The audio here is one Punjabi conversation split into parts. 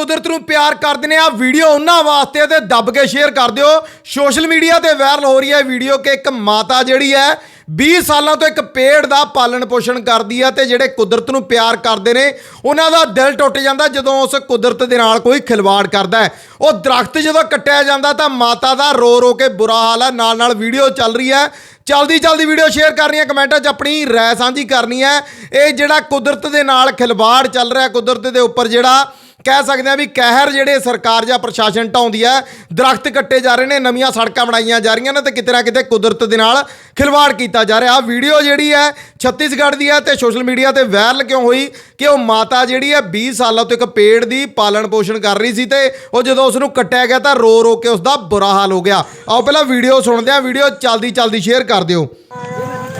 ਕੁਦਰਤ ਨੂੰ ਪਿਆਰ ਕਰਦੇ ਨੇ ਆ ਵੀਡੀਓ ਉਹਨਾਂ ਵਾਸਤੇ ਤੇ ਦੱਬ ਕੇ ਸ਼ੇਅਰ ਕਰ ਦਿਓ। ਸੋਸ਼ਲ ਮੀਡੀਆ ਤੇ ਵਾਇਰਲ ਹੋ ਰਹੀ ਹੈ ਵੀਡੀਓ ਕਿ ਇੱਕ ਮਾਤਾ ਜਿਹੜੀ ਹੈ 20 ਸਾਲਾਂ ਤੋਂ ਇੱਕ ਪੇੜ ਦਾ ਪਾਲਣ ਪੋਸ਼ਣ ਕਰਦੀ ਹੈ ਤੇ ਜਿਹੜੇ ਕੁਦਰਤ ਨੂੰ ਪਿਆਰ ਕਰਦੇ ਨੇ, ਉਹਨਾਂ ਦਾ ਦਿਲ ਟੁੱਟ ਜਾਂਦਾ ਜਦੋਂ ਉਸ ਕੁਦਰਤ ਦੇ ਨਾਲ ਕੋਈ ਖਿਲਵਾੜ ਕਰਦਾ ਹੈ। ਉਹ ਦਰਖਤ ਜਦੋਂ ਕੱਟਿਆ ਜਾਂਦਾ ਤਾਂ ਮਾਤਾ ਦਾ ਰੋ ਰੋ ਕੇ ਬੁਰਾ ਹਾਲ ਹੈ, ਨਾਲ ਨਾਲ ਵੀਡੀਓ ਚੱਲ ਰਹੀ ਹੈ। ਜਲਦੀ ਜਲਦੀ ਵੀਡੀਓ ਸ਼ੇਅਰ ਕਰਨੀ ਹੈ ਕਮੈਂਟਾਂ 'ਚ ਆਪਣੀ ਰਾਏ ਸਾਂਝੀ ਕਰਨੀ ਹੈ। ਇਹ ਜਿਹੜਾ ਕੁਦਰਤ ਦੇ ਨਾਲ ਖਿਲਵਾੜ ਚੱਲ ਰਿਹਾ, ਕੁਦਰਤ ਦੇ ਉੱਪਰ ਜਿਹੜਾ ਕਹਿ ਸਕਦੇ ਆ ਵੀ ਕਹਿਰ ਜਿਹੜੇ ਸਰਕਾਰ ਜਾਂ ਪ੍ਰਸ਼ਾਸਨ ਢਾਉਂਦੀ ਹੈ, ਦਰਖਤ ਕੱਟੇ ਜਾ ਰਹੇ ਨੇ, ਨਵੀਆਂ ਸੜਕਾਂ ਬਣਾਈਆਂ ਜਾ ਰਹੀਆਂ ਨੇ ਤੇ ਕਿਤੇ ਨਾ ਕਿਤੇ ਕੁਦਰਤ ਦੇ ਨਾਲ ਖਿਲਵਾੜ ਕੀਤਾ ਜਾ ਰਿਹਾ। ਆ ਵੀਡੀਓ ਜਿਹੜੀ ਹੈ ਛੱਤੀਸਗੜ੍ਹ ਦੀ ਹੈ ਤੇ ਸੋਸ਼ਲ ਮੀਡੀਆ ਤੇ ਵਾਇਰਲ ਕਿਉਂ ਹੋਈ? ਕਿ ਉਹ ਮਾਤਾ ਜਿਹੜੀ ਹੈ 20 ਸਾਲਾਂ ਤੋਂ ਇੱਕ ਪੇੜ ਦੀ ਪਾਲਣ ਪੋਸ਼ਣ ਕਰ ਰਹੀ ਸੀ ਤੇ ਉਹ ਜਦੋਂ ਉਸ ਨੂੰ ਕੱਟਿਆ ਗਿਆ ਤਾਂ ਰੋ ਰੋ ਕੇ ਉਸ ਦਾ ਬੁਰਾ ਹਾਲ ਹੋ ਗਿਆ। ਆਓ ਪਹਿਲਾਂ ਵੀਡੀਓ ਸੁਣਦੇ ਆ ਵੀਡੀਓ ਚਲਦੀ ਚਲਦੀ ਸ਼ੇਅਰ ਕਰ ਦਿਓ।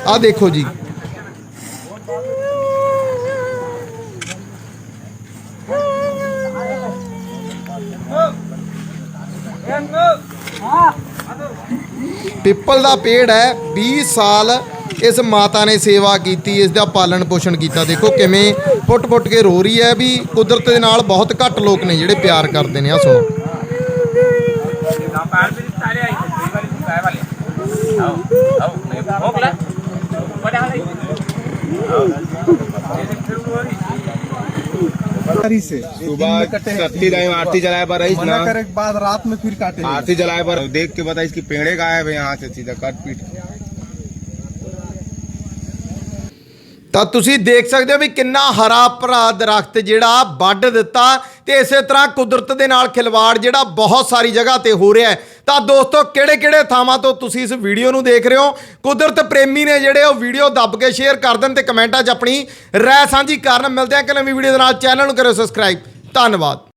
ਆ ਦੇਖੋ ਜੀ। ਪਿੱਪਲ ਦਾ ਪੇੜ ਹੈ 20 ਸਾਲ ਇਸ ਮਾਤਾ ਨੇ ਸੇਵਾ ਕੀਤੀ ਇਸ ਦਾ ਪਾਲਣ ਪੋਸ਼ਣ ਕੀਤਾ ਦੇਖੋ ਕਿਵੇਂ ਫੁੱਟ-ਫੁੱਟ ਕੇ ਰੋ ਰਹੀ ਹੈ ਵੀ ਕੁਦਰਤ ਦੇ ਨਾਲ ਬਹੁਤ ਘੱਟ ਲੋਕ ਨੇ ਜਿਹੜੇ ਪਿਆਰ ਕਰਦੇ ਨੇ ਆ ਸੁਣੋ Kapal bin tali ay, balik mo kaya balik. Oh, oh, may bukok lang. Wala ka करी से सुबह सत्ती टाइम आरती जलाए पर रही मना ना करे के बाद रात में फिर काटे आरती जलाए पर देख के बता इसकी पेड़े गायब है यहाँ से सीधा कट पीट ਤਾਂ ਤੁਸੀਂ ਦੇਖ ਸਕਦੇ ਹੋ ਵੀ ਕਿੰਨਾ ਹਰਾ ਭਰਾ ਦਰਖਤ ਜਿਹੜਾ ਵੱਢ ਦਿੱਤਾ ਤੇ ਇਸੇ ਤਰ੍ਹਾਂ ਕੁਦਰਤ ਦੇ ਨਾਲ ਖਿਲਵਾੜ ਜਿਹੜਾ ਬਹੁਤ ਸਾਰੀ ਜਗ੍ਹਾ ਤੇ ਹੋ ਰਿਹਾ ਹੈ ਤਾਂ ਦੋਸਤੋ ਕਿਹੜੇ ਕਿਹੜੇ ਥਾਵਾਂ ਤੋਂ ਤੁਸੀਂ ਇਸ ਵੀਡੀਓ ਨੂੰ ਦੇਖ ਰਹੇ ਹੋ? ਕੁਦਰਤ ਪ੍ਰੇਮੀ ਨੇ ਜਿਹੜੇ ਉਹ ਵੀਡੀਓ ਦੱਬ ਕੇ ਸ਼ੇਅਰ ਕਰ ਦੇਣ ਤੇ ਕਮੈਂਟਾਂ 'ਚ ਆਪਣੀ ਰਾਏ ਸਾਂਝੀ ਕਰਨ। ਮਿਲਦੇ ਆ ਕਿ ਨਵੀਂ ਵੀਡੀਓ ਦੇ ਨਾਲ। ਚੈਨਲ ਨੂੰ ਕਰਿਓ ਸਬਸਕ੍ਰਾਈਬ। ਧੰਨਵਾਦ।